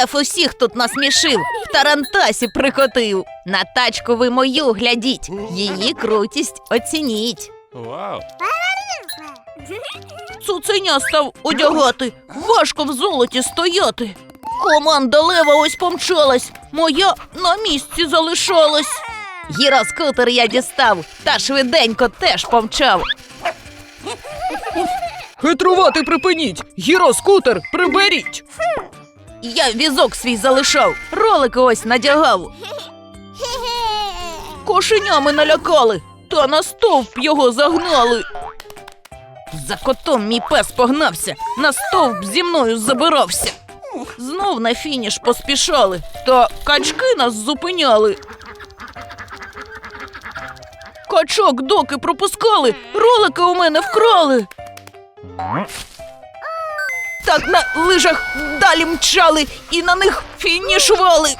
Лев усіх тут насмішив, в тарантасі прикотив. На тачку ви мою глядіть, її крутість оцініть. Вау! Цуценя став одягати, важко в золоті стояти. Команда лева ось помчалась, моя на місці залишалась. Гіроскутер я дістав, та швиденько теж помчав. Хитрувати припиніть! Гіроскутер приберіть! Я візок свій залишав, ролики ось надягав. Кошенями налякали, та на стовп його загнали. За котом мій пес погнався, на стовп зі мною забирався. Знов на фініш поспішали, та качки нас зупиняли. Качок доки пропускали, ролики у мене вкрали. Так на лижах далі мчали і на них фінішували.